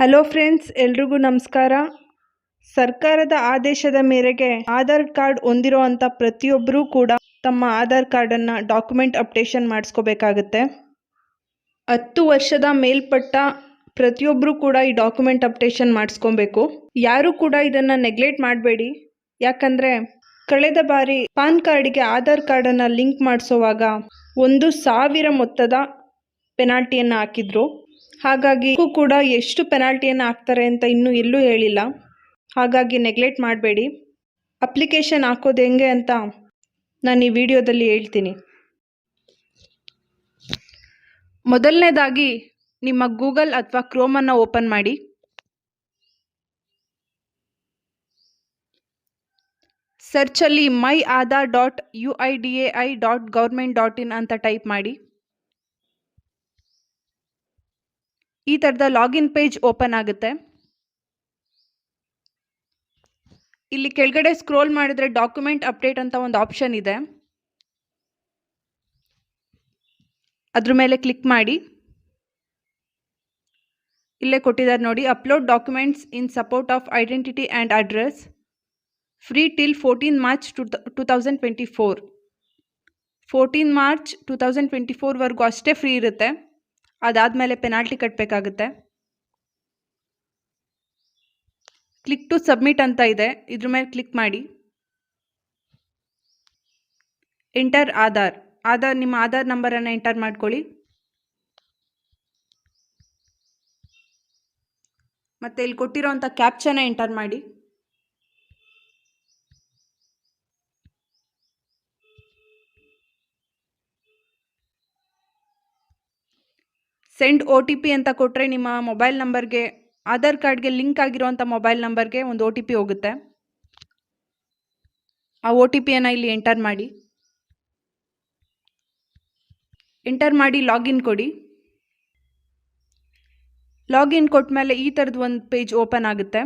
Hello friends, ಎಲ್ರಿಗೂ ನಮಸ್ಕಾರ. ಸರ್ಕಾರದ ಆದೇಶದ ಮೇರೆಗೆ ಆಧಾರ್ ಕಾರ್ಡ್ ಹೊಂದಿರೋ ಅಂಥ ಪ್ರತಿಯೊಬ್ಬರೂ ಕೂಡ ತಮ್ಮ ಆಧಾರ್ ಕಾರ್ಡನ್ನು ಡಾಕ್ಯುಮೆಂಟ್ ಅಪ್ಡೇಷನ್ ಮಾಡಿಸ್ಕೋಬೇಕಾಗತ್ತೆ. ಹತ್ತು ವರ್ಷದ ಮೇಲ್ಪಟ್ಟ ಪ್ರತಿಯೊಬ್ಬರೂ ಕೂಡ ಈ ಡಾಕ್ಯುಮೆಂಟ್ ಅಪ್ಡೇಷನ್ ಮಾಡಿಸ್ಕೊಬೇಕು. ಯಾರೂ ಕೂಡ ಇದನ್ನು ನೆಗ್ಲೆಕ್ಟ್ ಮಾಡಬೇಡಿ. ಯಾಕಂದರೆ ಕಳೆದ ಬಾರಿ ಪಾನ್ ಕಾರ್ಡಿಗೆ ಆಧಾರ್ ಕಾರ್ಡನ್ನು ಲಿಂಕ್ ಮಾಡಿಸೋವಾಗ ಒಂದು ಸಾವಿರ ಮೊತ್ತದ ಪೆನಾಲ್ಟಿಯನ್ನು ಹಾಕಿದ್ರು. ಹಾಗಾಗಿ ಕೂಡ ಎಷ್ಟು ಪೆನಾಲ್ಟಿಯನ್ನು ಹಾಕ್ತಾರೆ ಅಂತ ಇನ್ನೂ ಎಲ್ಲೂ ಹೇಳಿಲ್ಲ. ಹಾಗಾಗಿ ನೆಗ್ಲೆಕ್ಟ್ ಮಾಡಬೇಡಿ. ಅಪ್ಲಿಕೇಶನ್ ಹಾಕೋದು ಹೆಂಗೆ ಅಂತ ನಾನು ಈ ವಿಡಿಯೋದಲ್ಲಿ ಹೇಳ್ತೀನಿ. ಮೊದಲನೇದಾಗಿ ನಿಮ್ಮ ಗೂಗಲ್ ಅಥವಾ ಕ್ರೋಮನ್ನು ಓಪನ್ ಮಾಡಿ. ಸರ್ಚಲ್ಲಿ my Aadhaar dot U I D A I dot government dot in ಅಂತ ಟೈಪ್ ಮಾಡಿ. ಈ ಥರದ ಲಾಗಿನ್ ಪೇಜ್ ಓಪನ್ ಆಗುತ್ತೆ. ಇಲ್ಲಿ ಕೆಳಗಡೆ ಸ್ಕ್ರೋಲ್ ಮಾಡಿದರೆ ಡಾಕ್ಯುಮೆಂಟ್ ಅಪ್ಡೇಟ್ ಅಂತ ಒಂದು ಆಪ್ಷನ್ ಇದೆ. ಅದ್ರ ಮೇಲೆ ಕ್ಲಿಕ್ ಮಾಡಿ. ಇಲ್ಲೇ ಕೊಟ್ಟಿದ್ದಾರೆ ನೋಡಿ, upload documents in support of identity and address. Free till fourteen March two two thousand twenty four. Fourteen March two thousand twenty ಫೋರ್ವರೆಗೂ ಅಷ್ಟೇ ಫ್ರೀ ಇರುತ್ತೆ. ಅದಾದಮೇಲೆ ಪೆನಾಲ್ಟಿ ಕಟ್ಟಬೇಕಾಗುತ್ತೆ ಕ್ಲಿಕ್ ಟು ಸಬ್ಮಿಟ್ ಅಂತ ಇದೆ. ಇದ್ರ ಮೇಲೆ ಕ್ಲಿಕ್ ಮಾಡಿ. ಎಂಟರ್ ಆಧಾರ್ ಆಧಾರ್ ನಿಮ್ಮ ಆಧಾರ್ ನಂಬರನ್ನು ಎಂಟರ್ ಮಾಡ್ಕೊಳ್ಳಿ. ಮತ್ತು ಇಲ್ಲಿ ಕೊಟ್ಟಿರೋಂಥ ಕ್ಯಾಪ್ಚನ ಎಂಟರ್ ಮಾಡಿ. ಸೆಂಡ್ ಒ ಟಿ ಪಿ ಅಂತ ಕೊಟ್ಟರೆ ನಿಮ್ಮ ಮೊಬೈಲ್ ನಂಬರ್ಗೆ, ಆಧಾರ್ ಕಾರ್ಡ್ಗೆ ಲಿಂಕ್ ಆಗಿರುವಂಥ ಮೊಬೈಲ್ ನಂಬರ್ಗೆ ಒಂದು ಒ ಟಿ ಪಿ ಹೋಗುತ್ತೆ. ಆ ಒ ಟಿ ಪಿಯನ್ನು ಇಲ್ಲಿ ಎಂಟರ್ ಮಾಡಿ. ಎಂಟರ್ ಮಾಡಿ ಲಾಗಿನ್ ಕೊಡಿ. ಲಾಗಿನ್ ಕೊಟ್ಟ ಮೇಲೆ ಈ ಥರದ್ದು ಒಂದು ಪೇಜ್ ಓಪನ್ ಆಗುತ್ತೆ.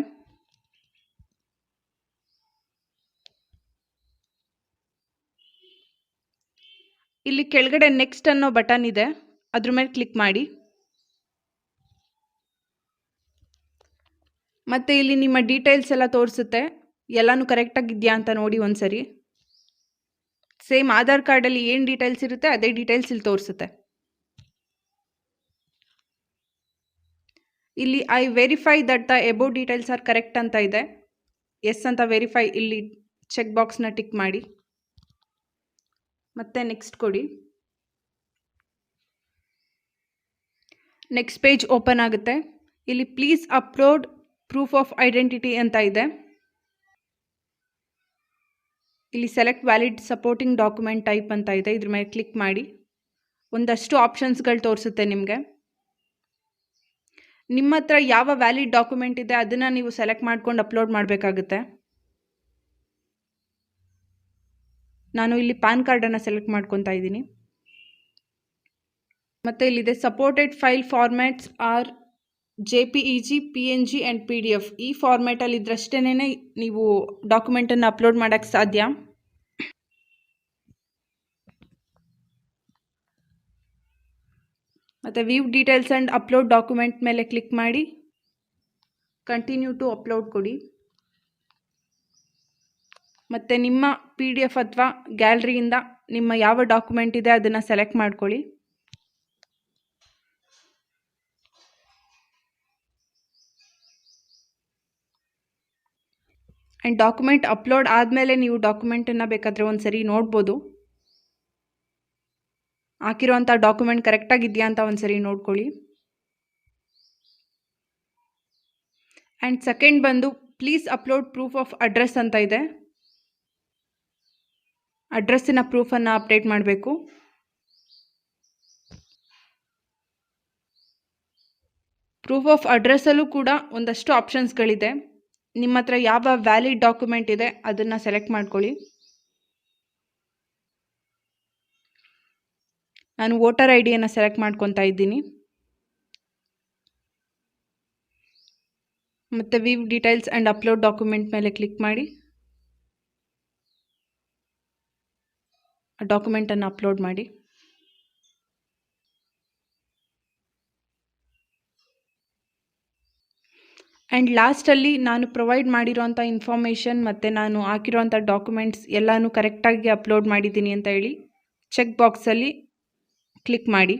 ಇಲ್ಲಿ ಕೆಳಗಡೆ ನೆಕ್ಸ್ಟ್ ಅನ್ನೋ ಬಟನ್ ಇದೆ. ಅದ್ರ ಮೇಲೆ ಕ್ಲಿಕ್ ಮಾಡಿ. ಮತ್ತು ಇಲ್ಲಿ ನಿಮ್ಮ ಡೀಟೇಲ್ಸ್ ಎಲ್ಲ ತೋರಿಸುತ್ತೆ. ಎಲ್ಲನೂ ಕರೆಕ್ಟಾಗಿದೆಯಾ ಅಂತ ನೋಡಿ ಒಂದ್ಸರಿ. ಸೇಮ್ ಆಧಾರ್ ಕಾರ್ಡಲ್ಲಿ ಏನು ಡೀಟೇಲ್ಸ್ ಇರುತ್ತೆ ಅದೇ ಡೀಟೇಲ್ಸ್ ಇಲ್ಲಿ ತೋರಿಸುತ್ತೆ. ಇಲ್ಲಿ I verify that the above details are correct ಅಂತ ಇದೆ. ಎಸ್ ಅಂತ ವೆರಿಫೈ ಇಲ್ಲಿ ಚೆಕ್ ಬಾಕ್ಸ್ನ ಟಿಕ್ ಮಾಡಿ. ಮತ್ತೆ ನೆಕ್ಸ್ಟ್ ಕೊಡಿ. ನೆಕ್ಸ್ಟ್ ಪೇಜ್ ಓಪನ್ ಆಗುತ್ತೆ. ಇಲ್ಲಿ please upload proof of identity ಅಂತ ಇದೆ. ಇಲ್ಲಿ select valid supporting document type ಅಂತ ಇದೆ. ಇದ್ರ ಮೇಲೆ ಕ್ಲಿಕ್ ಮಾಡಿ. ಒಂದಷ್ಟು ಆಪ್ಷನ್ಸ್ಗಳು ತೋರಿಸುತ್ತೆ ನಿಮಗೆ. ನಿಮ್ಮ ಹತ್ರ ಯಾವ ವ್ಯಾಲಿಡ್ ಡಾಕ್ಯುಮೆಂಟ್ ಇದೆ, ಅದನ್ನು ನೀವು ಸೆಲೆಕ್ಟ್ ಮಾಡ್ಕೊಂಡು ಅಪ್ಲೋಡ್ ಮಾಡಬೇಕಾಗುತ್ತೆ. ನಾನು ಇಲ್ಲಿ ಪ್ಯಾನ್ ಕಾರ್ಡನ್ನು ಸೆಲೆಕ್ಟ್ ಮಾಡ್ಕೊತಾ ಇದ್ದೀನಿ. ಮತ್ತು ಇಲ್ಲಿದೆ supported file formats are J P E G P N G and P D F ಈ ಫಾರ್ಮ್ಯಾಟಲ್ಲಿ ಇದ್ರಷ್ಟೇ ನೀವು ಡಾಕ್ಯುಮೆಂಟನ್ನು ಅಪ್ಲೋಡ್ ಮಾಡೋಕ್ಕೆ ಸಾಧ್ಯ? ಮತ್ತು view details and upload document ಮೇಲೆ ಕ್ಲಿಕ್ ಮಾಡಿ. ಕಂಟಿನ್ಯೂ ಟು ಅಪ್ಲೋಡ್ ಕೊಡಿ. ಮತ್ತು ನಿಮ್ಮ ಪಿ ಡಿ ಎಫ್ ಅಥವಾ ಗ್ಯಾಲ್ರಿಯಿಂದ ನಿಮ್ಮ ಯಾವ ಡಾಕ್ಯುಮೆಂಟ್ ಇದೆ ಅದನ್ನು ಸೆಲೆಕ್ಟ್ ಮಾಡ್ಕೊಳ್ಳಿ. ಆ್ಯಂಡ್ ಡಾಕ್ಯುಮೆಂಟ್ ಅಪ್ಲೋಡ್ ಆದಮೇಲೆ ನೀವು ಡಾಕ್ಯುಮೆಂಟನ್ನು ಬೇಕಾದರೆ ಒಂದು ಸರಿ ನೋಡ್ಬೋದು ಹಾಕಿರೋಂಥ ಡಾಕ್ಯುಮೆಂಟ್ ಕರೆಕ್ಟಾಗಿದೆಯಾ ಅಂತ ಒಂದು ಸರಿ ನೋಡ್ಕೊಳ್ಳಿ. ಆ್ಯಂಡ್ ಸೆಕೆಂಡ್ ಬಂದು please upload proof of address ಅಂತ ಇದೆ. ಅಡ್ರೆಸ್ಸಿನ ಪ್ರೂಫನ್ನು ಅಪ್ಡೇಟ್ ಮಾಡಬೇಕು. ಪ್ರೂಫ್ ಆಫ್ ಅಡ್ರೆಸ್ಸಲ್ಲೂ ಕೂಡ ಒಂದಷ್ಟು ಆಪ್ಷನ್ಸ್ಗಳಿದೆ ನಿಮ್ಮ ಹತ್ರ ಯಾವ ವ್ಯಾಲಿಡ್ ಡಾಕ್ಯುಮೆಂಟ್ ಇದೆ, ಅದನ್ನು ಸೆಲೆಕ್ಟ್ ಮಾಡ್ಕೊಳ್ಳಿ. ನಾನು ವೋಟರ್ ಐ ಡಿಯನ್ನು ಸೆಲೆಕ್ಟ್ ಮಾಡ್ಕೊತಾ ಇದ್ದೀನಿ. ಮತ್ತು view details and upload document ಮೇಲೆ ಕ್ಲಿಕ್ ಮಾಡಿ. ಡಾಕ್ಯುಮೆಂಟನ್ನು ಅಪ್ಲೋಡ್ ಮಾಡಿ. ಆ್ಯಂಡ್ ಲಾಸ್ಟಲ್ಲಿ ನಾನು ಪ್ರೊವೈಡ್ ಮಾಡಿರೋಂಥ ಇನ್ಫಾರ್ಮೇಷನ್ ಮತ್ತು ನಾನು ಹಾಕಿರೋಂಥ ಡಾಕ್ಯುಮೆಂಟ್ಸ್ ಎಲ್ಲನೂ ಕರೆಕ್ಟಾಗಿ ಅಪ್ಲೋಡ್ ಮಾಡಿದ್ದೀನಿ ಅಂತ ಹೇಳಿ ಚೆಕ್ ಬಾಕ್ಸಲ್ಲಿ ಕ್ಲಿಕ್ ಮಾಡಿ.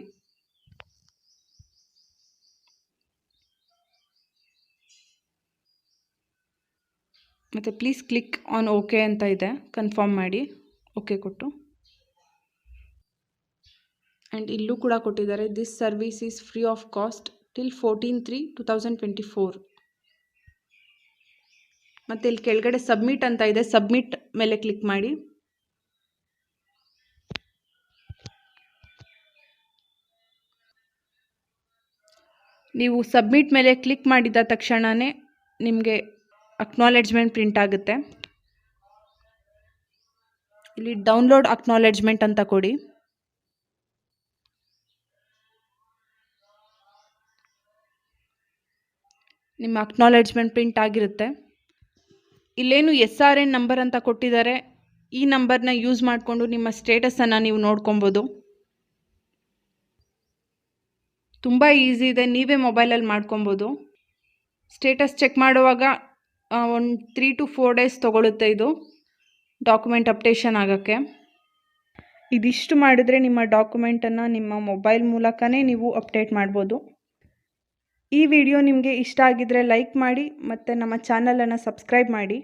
ಮತ್ತು ಪ್ಲೀಸ್ ಕ್ಲಿಕ್ ಆನ್ ಓಕೆ ಅಂತ ಇದೆ. ಕನ್ಫರ್ಮ್ ಮಾಡಿ. ಓಕೆ ಕೊಟ್ಟು. ಆ್ಯಂಡ್ ಇಲ್ಲೂ ಕೂಡ ಕೊಟ್ಟಿದ್ದಾರೆ. This service is free of cost till fourteen three two thousand twenty four ಮತ್ತು ಇಲ್ಲಿ ಕೆಳಗಡೆ ಸಬ್ಮಿಟ್ ಅಂತ ಇದೆ. ಸಬ್ಮಿಟ್ ಮೇಲೆ ಕ್ಲಿಕ್ ಮಾಡಿ. ನೀವು ಸಬ್ಮಿಟ್ ಮೇಲೆ ಕ್ಲಿಕ್ ಮಾಡಿದ ತಕ್ಷಣವೇ ನಿಮಗೆ ಅಕ್ನಾಲೆಡ್ಜ್ಮೆಂಟ್ ಪ್ರಿಂಟ್ ಆಗುತ್ತೆ. ಇಲ್ಲಿ ಡೌನ್ಲೋಡ್ ಅಕ್ನಾಲೆಜ್ಮೆಂಟ್ ಅಂತ ಕೊಡಿ. ನಿಮ್ಮ ಅಕ್ನಾಲೆಡ್ಜ್ಮೆಂಟ್ ಪ್ರಿಂಟ್ ಆಗಿರುತ್ತೆ. ಇಲ್ಲೇನು ಎಸ್ ಆರ್ ಎನ್ ನಂಬರ್ ಅಂತ ಕೊಟ್ಟಿದ್ದಾರೆ, ಈ ನಂಬರ್ನ ಯೂಸ್ ಮಾಡಿಕೊಂಡು ನಿಮ್ಮ ಸ್ಟೇಟಸನ್ನು ನೀವು ನೋಡ್ಕೊಬೋದು. ತುಂಬ ಈಸಿ ಇದೆ, ನೀವೇ ಮೊಬೈಲಲ್ಲಿ ಮಾಡ್ಕೊಬೋದು. ಸ್ಟೇಟಸ್ ಚೆಕ್ ಮಾಡುವಾಗ ಒಂದು ತ್ರೀ ಟು ಫೋರ್ ಡೇಸ್ ತೊಗೊಳುತ್ತೆ ಇದು, ಡಾಕ್ಯುಮೆಂಟ್ ಅಪ್ಡೇಷನ್ ಆಗೋಕ್ಕೆ. ಇದಿಷ್ಟು ಮಾಡಿದರೆ ನಿಮ್ಮ ಡಾಕ್ಯುಮೆಂಟನ್ನು ನಿಮ್ಮ ಮೊಬೈಲ್ ಮೂಲಕನೇ ನೀವು ಅಪ್ಡೇಟ್ ಮಾಡ್ಬೋದು. ಈ ವಿಡಿಯೋ ನಿಮಗೆ ಇಷ್ಟ ಆಗಿದ್ದರೆ ಲೈಕ್ ಮಾಡಿ ಮತ್ತು ನಮ್ಮ ಚಾನಲನ್ನು ಸಬ್ಸ್ಕ್ರೈಬ್ ಮಾಡಿ.